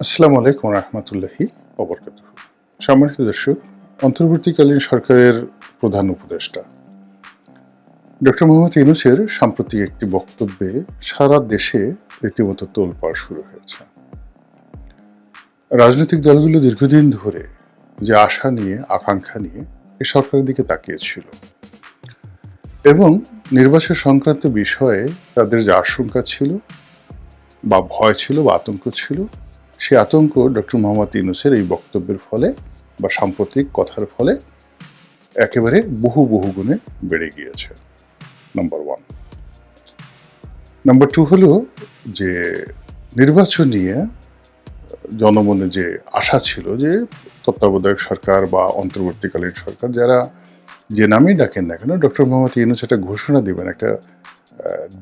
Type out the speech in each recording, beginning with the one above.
আসসালামু আলাইকুম রহমতুল্লাহি অবরকাত সম্মানিত দর্শক, অন্তর্বর্তীকালীন সরকারের প্রধান উপদেষ্টা ডক্টর মোহাম্মদ ইউনুসের সাম্প্রতিক একটি বক্তব্যে সারা দেশে রীতিমতো তোলপাড় শুরু হয়েছে। রাজনৈতিক দলগুলো দীর্ঘদিন ধরে যে আশা নিয়ে, আকাঙ্ক্ষা নিয়ে এ সরকারের দিকে তাকিয়েছিল এবং নির্বাচন সংক্রান্ত বিষয়ে তাদের যে আশঙ্কা ছিল বা ভয় ছিল বা আতঙ্ক ছিল সে আতঙ্ক ডক্টর মোহাম্মদ ইউনুসের এই বক্তব্যের ফলে বা সাম্প্রতিক কথার ফলে একেবারে বহু বহু গুণে বেড়ে গিয়েছে। নাম্বার ওয়ান নাম্বার টু হলো যে নির্বাচন নিয়ে জনমনে যে আশা ছিল যে তত্ত্বাবধায়ক সরকার বা অন্তর্বর্তীকালীন সরকার যারা যে নামেই ডাকেন না কেন, ডক্টর মোহাম্মদ ইউনুস একটা ঘোষণা দেবেন, একটা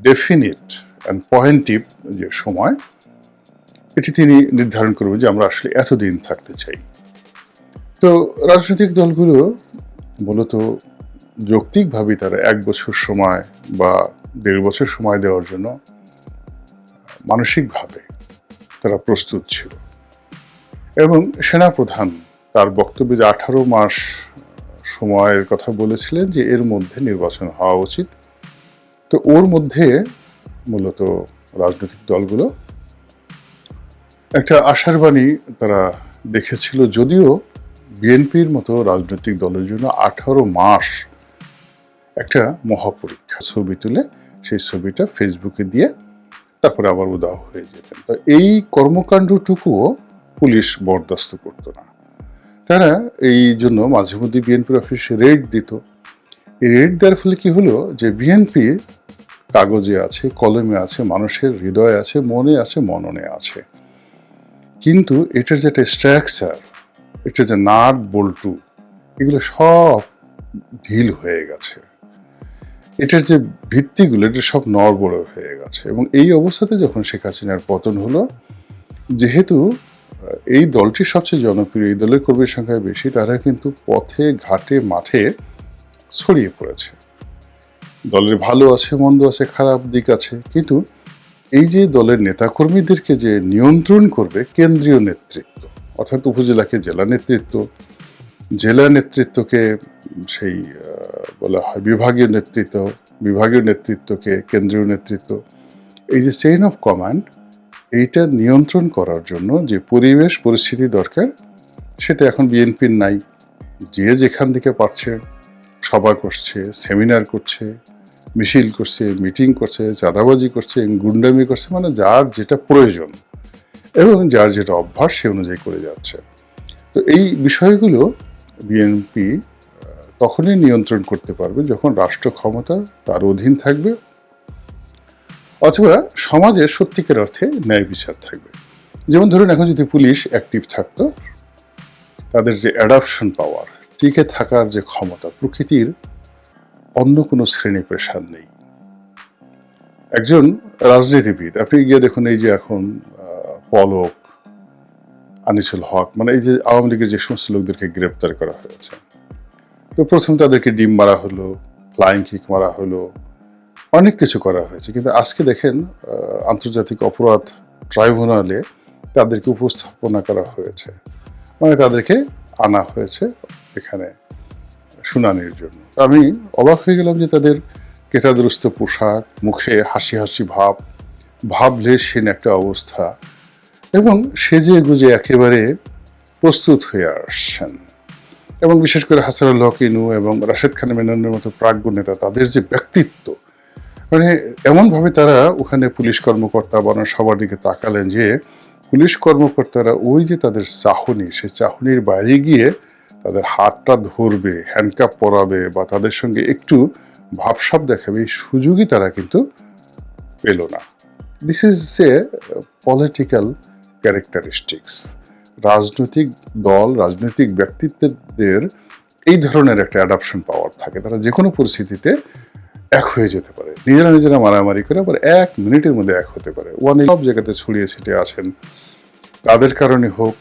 ডেফিনিট অ্যান্ড পয়েন্টিভ যে সময় এটি তিনি নির্ধারণ করবেন যে আমরা আসলে এতদিন থাকতে চাই। তো রাজনৈতিক দলগুলো মূলত যৌক্তিকভাবেই তারা এক বছর সময় বা দেড় বছর সময় দেওয়ার জন্য মানসিকভাবে তারা প্রস্তুত ছিল। এবং সেনাপ্রধান তার বক্তব্যে যে আঠারো মাস সময়ের কথা বলেছিলেন যে এর মধ্যে নির্বাচন হওয়া উচিত। তো ওর মধ্যে মূলত রাজনৈতিক দলগুলো একটা আশার বাণী তারা দেখেছিল, যদিও বিএনপির মতো রাজনৈতিক দলের জন্য আঠারো মাস একটা মহাপরীক্ষা ছবি তুলে সেই ছবিটা ফেসবুকে দিয়ে তারপরে আবার উদাহ হয়ে যেতেন। তো এই কর্মকাণ্ডটুকুও পুলিশ বরদাস্ত করত না। তারা এই জন্য মাঝে মধ্যে বিএনপির অফিসে রেড দিত। এই রেড দেওয়ার ফলে কী হলো যে বিএনপি কাগজে আছে, কলমে আছে, মানুষের হৃদয়ে আছে, মনে আছে, মননে আছে। কিন্তু এটার যেটা স্ট্রাকচার এটা যে নাট বল্টু এগুলো সব ঢিল হয়ে গেছে। এটার যে ভিত্তিগুলো এটা সব নড়বড় হয়ে গেছে এবং এই অবস্থাতে যখন শেখ হাসিনার পতন হলো, যেহেতু এই দলটি সবচেয়ে জনপ্রিয়, এই দলের কর্মীর সংখ্যা বেশি, তারা কিন্তু পথে, ঘাটে, মাঠে ছড়িয়ে পড়েছে। দলের ভালো আছে, মন্দ আছে, খারাপ দিক আছে, কিন্তু এই যে দলের নেতাকর্মীদেরকে যে নিয়ন্ত্রণ করবে কেন্দ্রীয় নেতৃত্ব, অর্থাৎ উপজেলাকে জেলা নেতৃত্ব, জেলা নেতৃত্বকে সেই বলা হয় বিভাগীয় নেতৃত্ব, বিভাগীয় নেতৃত্বকে কেন্দ্রীয় নেতৃত্ব, এই যে চেইন অফ কমান্ড এইটা নিয়ন্ত্রণ করার জন্য যে পরিবেশ, পরিস্থিতি দরকার, সেটা এখন বিএনপির নাই। যে যেখান থেকে পারছে, সভা করছে সেমিনার করছে মিছিল করছে, মিটিং করছে, চাঁদাবাজি করছে, গুন্ডামি করছে মানে যার যেটা প্রয়োজন এবং যার যেটা অভ্যাস সে অনুযায়ী করে যাচ্ছে। তো এই বিষয়গুলো বিএনপি তখনই নিয়ন্ত্রণ করতে পারবে যখন রাষ্ট্র ক্ষমতা তার অধীন থাকবে অথবা সমাজের সত্যিকার অর্থে ন্যায় বিচার থাকবে। যেমন ধরুন, এখন যদি পুলিশ অ্যাক্টিভ থাকতো, তাদের যে অ্যাডাপশন পাওয়ার টিকে থাকার যে ক্ষমতা, প্রকৃতির অন্য কোনো শ্রেণি পেশার নেই। একজন রাজনীতিবিদ, আপনি গিয়ে দেখুন এই যে এখন পলক, আনিসুল হক মানে এই যে আওয়ামী লীগের যে সমস্ত লোকদেরকে গ্রেপ্তার করা হয়েছে। তো প্রথম তাদেরকে ডিম মারা হলো, ফ্লাইং কিক মারা হলো, অনেক কিছু করা হয়েছে। কিন্তু আজকে দেখেন আন্তর্জাতিক অপরাধ ট্রাইব্যুনালে তাদেরকে উপস্থাপনা করা হয়েছে। মানে তাদেরকে আনা হয়েছে এখানে। শুনানির জন্য। আমি অবাক হয়ে গেলাম যে তাদের কেতাদুরস্ত পোশাক, মুখে হাসি হাসি ভাব ভাবলেশহীন একটা অবস্থা, এবং সেজে গুজে একেবারে প্রস্তুত হয়ে আসছেন। এবং বিশেষ করে হাসানুল হক, ইনু এবং রাশেদ খান মেননের মতো প্রাজ্ঞ নেতা, তাদের যে ব্যক্তিত্ব মানে এমনভাবে তারা ওখানে পুলিশ কর্মকর্তা বনার সবার দিকে তাকালেন যে, পুলিশ কর্মকর্তারা ওই যে তাদের চাহনি, সেই চাহনির বাইরে গিয়ে তাদের হাতটা ধরবে হ্যান্ডকাপ পরাবে বা তাদের সঙ্গে একটু ভাবসাব দেখাবে, এই সুযোগই তারা কিন্তু পেল না। This is a political characteristics রাজনৈতিক দল, রাজনৈতিক ব্যক্তিত্বদের এই ধরনের একটা অ্যাডাপশন পাওয়ার থাকে। তারা যে কোনো পরিস্থিতিতে এক হয়ে যেতে পারে। নিজেরা নিজেরা মারামারি করে আবার এক মিনিটের মধ্যে এক হতে পারে। ওয়ান সব জায়গাতে ছড়িয়ে ছিটে আছেন। তাদের কারণে হোক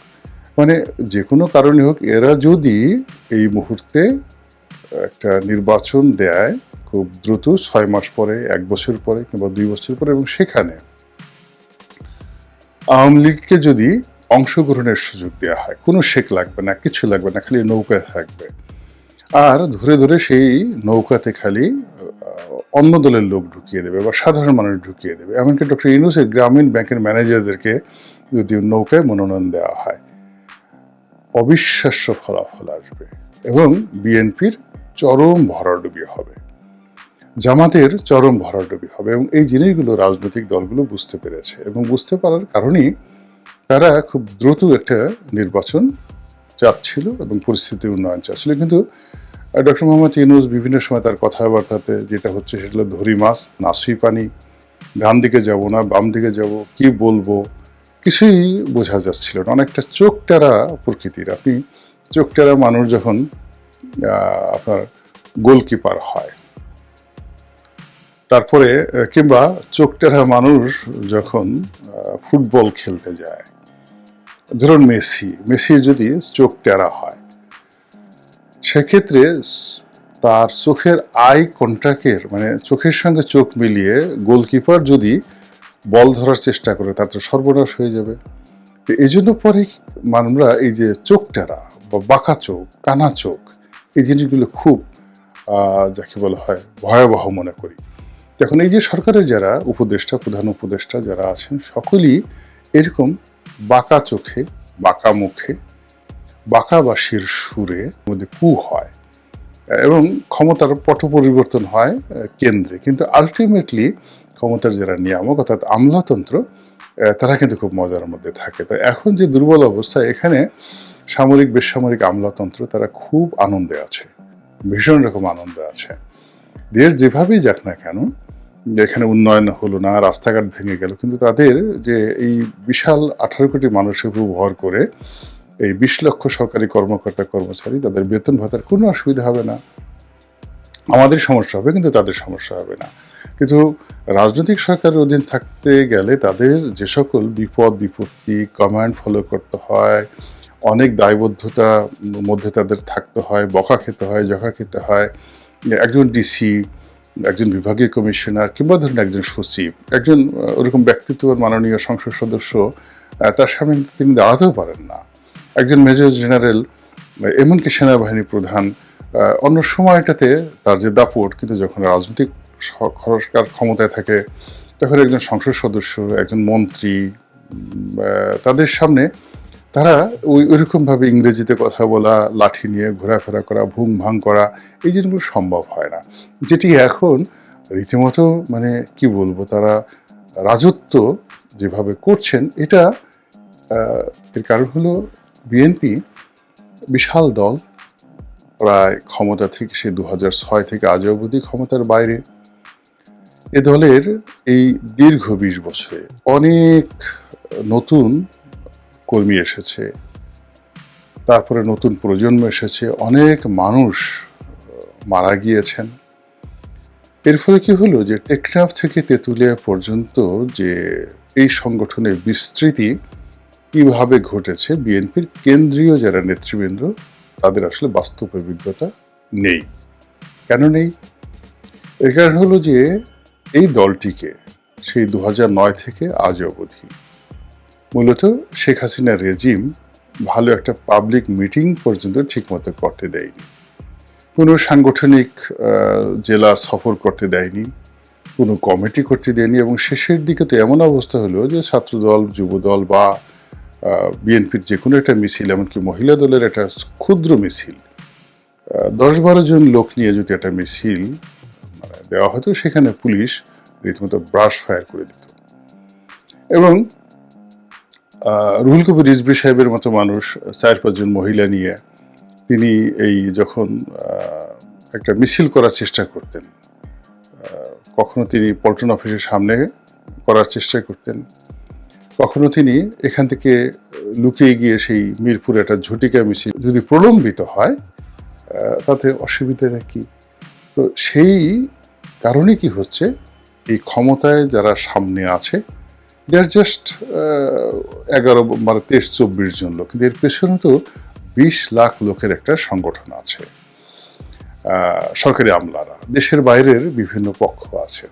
মানে যে কোনো কারণে হোক, এরা যদি এই মুহূর্তে একটা নির্বাচন দেয় খুব দ্রুত, ছয় মাস পরে, এক বছর পরে কিংবা দুই বছর পরে এবং সেখানে আওয়ামী লীগকে যদি অংশগ্রহণের সুযোগ দেওয়া হয়, কোনো শেক লাগবে না, কিছু লাগবে না, খালি নৌকায় থাকবে। আর ধরে ধরে সেই নৌকাতে খালি অন্য দলের লোক ঢুকিয়ে দেবে বা সাধারণ মানুষ ঢুকিয়ে দেবে। এমনকি ডক্টর ইউনুসের গ্রামীণ ব্যাংকের ম্যানেজারদেরকে যদি নৌকায় মনোনয়ন দেওয়া হয় অবিশ্বাস্য ফলাফল আসবে এবং বিএনপির চরম ভরাডুবি হবে। জামাতের চরম ভরাডুবি হবে এবং এই জিনিসগুলো রাজনৈতিক দলগুলো বুঝতে পেরেছে এবং বুঝতে পারার কারণেই তারা খুব দ্রুত একটা নির্বাচন চাচ্ছিল এবং পরিস্থিতির উন্নয়ন চাচ্ছিল। কিন্তু ডক্টর মোহাম্মদ ইউনুস বিভিন্ন সময় তার কথাবার্তাতে যেটা হচ্ছে সেটা ধরি মাছ নাসুই পানি, ডান দিকে যাব না, বাম দিকে যাব, কি বলব? কিছুই বোঝা যাচ্ছিল না। অনেকটা চোখ টেরা প্রকৃতির। আপনি চোখ টেরা মানুষ যখন আপনার গোলকিপার হয়, তারপরে কিংবা চোখ টেরা মানুষ যখন ফুটবল খেলতে যায়, ধরুন মেসি মেসি যদি চোখ টেরা হয়, সেক্ষেত্রে তার চোখের আই কন্ট্যাক্টের মানে চোখের সঙ্গে চোখ মিলিয়ে গোলকিপার যদি বল ধরার চেষ্টা করে, তার তো সর্বনাশ হয়ে যাবে। তো এই জন্য পরে আমরা এই যে চোখ টেরা বা বাঁকা চোখ, কানা চোখ, এই জিনিসগুলো খুব যাকে বলা হয় ভয়াবহ মনে করি। এখন এই যে সরকারের যারা উপদেষ্টা, প্রধান উপদেষ্টা যারা আছেন, সকলেই এরকম বাঁকা চোখে, বাঁকা মুখে, বাঁকা বাসির সুরে মধ্যে কু হয় এবং ক্ষমতার পট পরিবর্তন হয় কেন্দ্রে। কিন্তু আলটিমেটলি ক্ষমতার যারা নিয়ামক, অর্থাৎ আমলাতন্ত্র তারা কিন্তু খুব মজার মধ্যে থাকে। তো এখন যে দুর্বল অবস্থা, এখানে সামরিক, বেসামরিক আমলাতন্ত্র তারা খুব আনন্দে আছে। ভীষণ রকম আনন্দে আছে। দেশ যেভাবেই যাক না কেন, এখানে উন্নয়ন হলো না, রাস্তাঘাট ভেঙে গেল, কিন্তু তাদের যে এই বিশাল আঠারো কোটি মানুষের উপর ভর করে এই বিশ লক্ষ সরকারি কর্মকর্তা, কর্মচারী, তাদের বেতন ভাতার কোনো অসুবিধা হবে না। আমাদের সমস্যা হবে, কিন্তু তাদের সমস্যা হবে না। কিন্তু রাজনৈতিক সরকারের অধীন থাকতে গেলে তাদের যে সকল বিপদ, বিপত্তি কমান্ড ফলো করতে হয়, অনেক দায়বদ্ধতা মধ্যে তাদের থাকতে হয়, বকা খেতে হয়, জখা খেতে হয়। একজন ডিসি একজন বিভাগীয় কমিশনার কিংবা ধরুন একজন সচিব, একজন ওরকম ব্যক্তিত্বের মাননীয় সংসদ সদস্য তার সামনে তিনি দাঁড়াতেও পারেন না। একজন মেজর জেনারেল এমনকি সেনাবাহিনী প্রধান অন্য সময়টাতে তার যে দাপট, কিন্তু যখন রাজনৈতিক খরচকার ক্ষমতায় থাকে, তখন একজন সংসদ সদস্য, একজন মন্ত্রী তাদের সামনে তারা ওই ওইরকমভাবে ইংরেজিতে কথা বলা, লাঠি নিয়ে ঘোরাফেরা করা ভুং ভাং করা, এই জিনিসগুলো সম্ভব হয় না। যেটি এখন রীতিমতো মানে কি বলব, তারা রাজত্ব যেভাবে করছেন, এটা এর কারণ হলো বিএনপি বিশাল দল, প্রায় ক্ষমতা থেকে সে দু থেকে আজ অবধি ক্ষমতার বাইরে। এ দলের এই দীর্ঘ বিশ বছরে অনেক নতুন কর্মী এসেছে, তারপরে নতুন প্রজন্ম এসেছে, অনেক মানুষ মারা গিয়েছেন। এর ফলে কি হলো যে টেকনাফ থেকে তেঁতুলিয়া পর্যন্ত যে এই সংগঠনের বিস্তৃতি কীভাবে ঘটেছে, বিএনপির কেন্দ্রীয় যারা নেতৃবৃন্দ, তাদের আসলে বাস্তব অভিজ্ঞতা নেই। কেন নেই? এর কারণ হলো যে এই দলটিকে সেই দু নয় থেকে আজ অবধি। মূলত শেখ হাসিনার রেজিম ভালো একটা পাবলিক মিটিং পর্যন্ত ঠিকমতো করতে দেয়নি। কোনো সাংগঠনিক জেলা সফর করতে দেয়নি, কোনো কমিটি করতে দেয়নি এবং শেষের দিকে তো এমন অবস্থা হলো যে ছাত্রদল, যুবদল বা বিএনপির যে কোনো একটা মিছিল, এমনকি মহিলা দলের একটা ক্ষুদ্র মিছিল দশ বারো জন লোক নিয়ে যদি একটা মিছিল দেওয়া হতো, সেখানে পুলিশ রীতিমতো ব্রাশ ফায়ার করে দিত। এবং রুহুল কবির রিজবি সাহেবের মতো মানুষ, চার পাঁচজন মহিলা নিয়ে তিনি এই যখন একটা মিছিল করার চেষ্টা করতেন কখনো তিনি পল্টন অফিসের সামনে করার চেষ্টা করতেন, কখনো তিনি এখান থেকে লুকিয়ে গিয়ে সেই মিরপুরে একটা ঝটিকা মিছিল যদি প্রলম্বিত হয় তাতে অসুবিধাটা কি? তো সেই কারণে কি হচ্ছে? এই ক্ষমতায় যারা সামনে আছে দে আর জাস্ট এগারো মানে তেইশ, চব্বিশ জন লোক। কিন্তু এর পেছনে তো বিশ লাখ লোকের একটা সংগঠন আছে। সরকারি আমলারা, দেশের বাইরের বিভিন্ন পক্ষ আছে।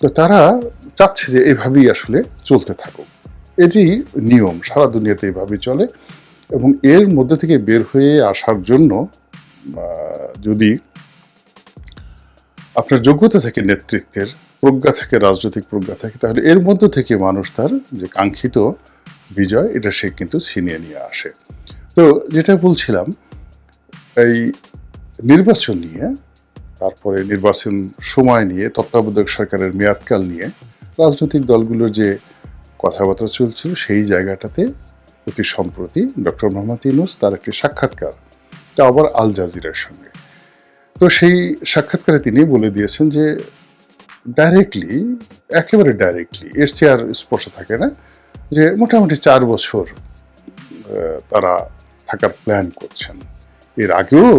তো তারা চাচ্ছে যে এভাবেই আসলে চলতে থাকুক। এটি নিয়ম, সারা দুনিয়াতে এইভাবে চলে। এবং এর মধ্যে থেকে বের হয়ে আসার জন্য যদি আপনার যোগ্যতা থাকে নেতৃত্বের প্রজ্ঞা থাকে, রাজনৈতিক প্রজ্ঞা থাকে, তাহলে এর মধ্য থেকে মানুষ তার যে কাঙ্ক্ষিত বিজয়, এটা সে কিন্তু ছিনিয়ে নিয়ে আসে। তো যেটা বলছিলাম, এই নির্বাচন নিয়ে, তারপরে নির্বাচন সময় নিয়ে, তত্ত্বাবধায়ক সরকারের মেয়াদকাল নিয়ে, রাজনৈতিক দলগুলোর যে কথাবার্তা চলছিল, সেই জায়গাটাতে অতি সম্প্রতি ডক্টর মোহাম্মদ ইউনুস তার একটি সাক্ষাৎকার, এটা আবার আল জাজিরার সঙ্গে। তো সেই সাক্ষাৎকারে তিনি বলে দিয়েছেন যে ডাইরেক্টলি একেবারে ডাইরেক্টলি এর চেয়ে আর স্পর্শ থাকে না যে মোটামুটি চার বছর তারা থাকার প্ল্যান করছেন। এর আগেও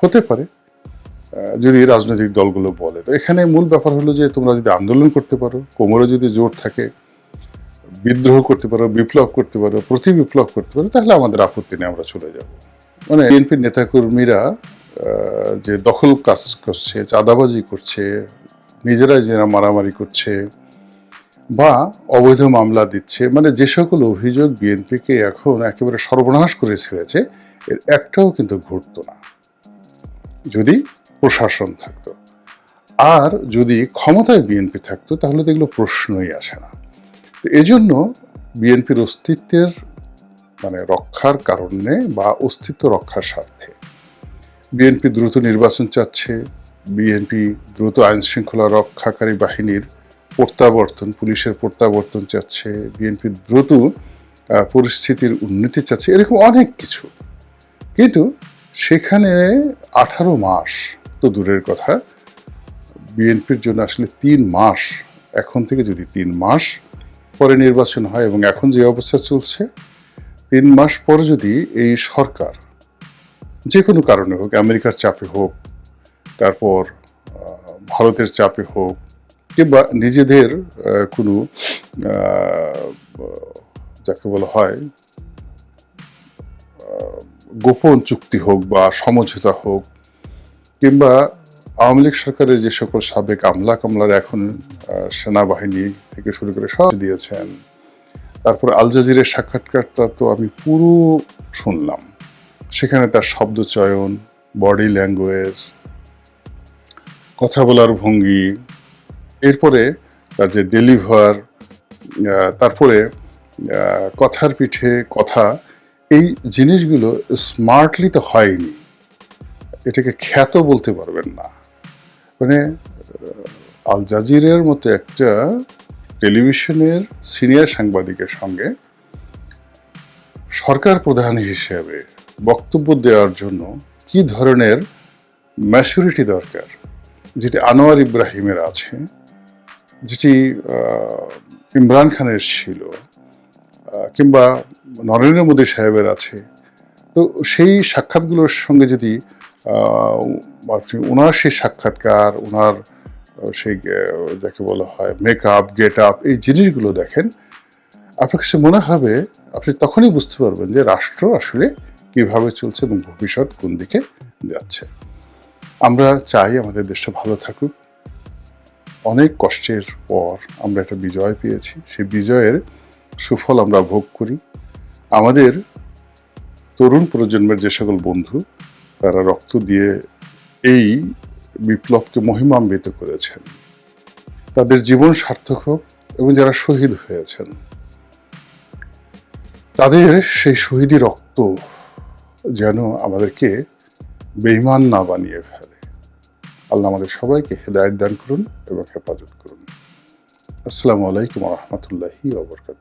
হতে পারে। যদি রাজনৈতিক দলগুলো বলে। তো এখানে মূল ব্যাপার হলো যে তোমরা যদি আন্দোলন করতে পারো, কোমরে যদি জোর থাকে, বিদ্রোহ করতে পারো, বিপ্লব করতে পারো, প্রতি বিপ্লব করতে পারো, তাহলে আমাদের আপত্তি নেই আমরা চলে যাব। মানে বিএনপির নেতাকর্মীরা যে দখল কাজ করছে, চাঁদাবাজি করছে, নিজেরাই যারা মারামারি করছে বা অবৈধ মামলা দিচ্ছে মানে যে সকল অভিযোগ বিএনপিকে এখন একেবারে সর্বনাশ করে ছেড়েছে, এর একটাও কিন্তু ঘটতো না। যদি প্রশাসন থাকতো। আর যদি ক্ষমতায় বিএনপি থাকতো, তাহলে তো এগুলো প্রশ্নই আসে না। তো এজন্য বিএনপির অস্তিত্বের মানে রক্ষার কারণে বা অস্তিত্ব রক্ষার স্বার্থে বিএনপি দ্রুত নির্বাচন চাচ্ছে, বিএনপি দ্রুত আইন শৃঙ্খলা রক্ষাকারী বাহিনীর প্রত্যাবর্তন, পুলিশের প্রত্যাবর্তন চাচ্ছে, বিএনপি দ্রুত পরিস্থিতির উন্নতি চাচ্ছে, এরকম অনেক কিছু। কিন্তু সেখানে আঠারো মাস তো দূরের কথা। বিএনপির জন্য আসলে তিন মাস, এখন থেকে যদি তিন মাস পরে নির্বাচন হয় এবং এখন যে অবস্থা চলছে, তিন মাস পরে যদি এই সরকার যে কোনো কারণে হোক, আমেরিকার চাপে হোক, তারপর ভারতের চাপে হোক, কিংবা নিজেদের কোনো যাকে বলা হয় গোপন চুক্তি হোক বা সমঝোতা হোক, কিংবা আওয়ামী লীগ সরকারের যে সকল সাবেক আমলা কামলার এখন সেনাবাহিনী থেকে শুরু করে সব দিয়েছেন। তারপর আল জাজিরের সাক্ষাৎকারটা তো আমি পুরো শুনলাম। সেখানে তার শব্দ চয়ন বডি ল্যাঙ্গুয়েজ কথা বলার ভঙ্গি, এরপরে তার যে ডেলিভার তারপরে কথার পিঠে কথা, এই জিনিসগুলো স্মার্টলি তো হয়নি। এটাকে খ্যাত বলতে পারবেন না। মানে আল জাজিরের মতো একটা টেলিভিশনের সিনিয়র সাংবাদিকের সঙ্গে সরকার প্রধান হিসেবে বক্তব্য দেওয়ার জন্য কি ধরনের ম্যাচুরিটি দরকার? যেটি আনোয়ার ইব্রাহিমের আছে, যেটি ইমরান খানের ছিল কিংবা নরেন্দ্র মোদী সাহেবের আছে। তো সেই সাক্ষাৎগুলোর সঙ্গে যদি ওনার সেই সাক্ষাৎকার ওনার সেই যাকে বলা হয় মেকআপ গেট আপ এই জিনিসগুলো দেখেন, আপনার কাছে মনে হবে, আপনি তখনই বুঝতে পারবেন যে রাষ্ট্র আসলে কীভাবে চলছে এবং ভবিষ্যৎ কোন দিকে যাচ্ছে। আমরা চাই আমাদের দেশটা ভালো থাকুক। অনেক কষ্টের পর আমরা একটা বিজয় পেয়েছি। সেই বিজয়ের সুফল আমরা ভোগ করি। আমাদের তরুণ প্রজন্মের যে সকল বন্ধু, তারা রক্ত দিয়ে এই বিপ্লবকে মহিমান্বিত করেছেন। তাদের জীবন সার্থক হোক এবং যারা শহীদ হয়েছেন, তাদের সেই শহীদি রক্ত যেন আমাদেরকে বেইমান না বানিয়ে ফেলে। আল্লাহ আমাদের সবাইকে হেদায়ত দান করুন এবং হেফাজত করুন। আসসালামু আলাইকুম রহমতুল্লাহি ওবরকাতুহ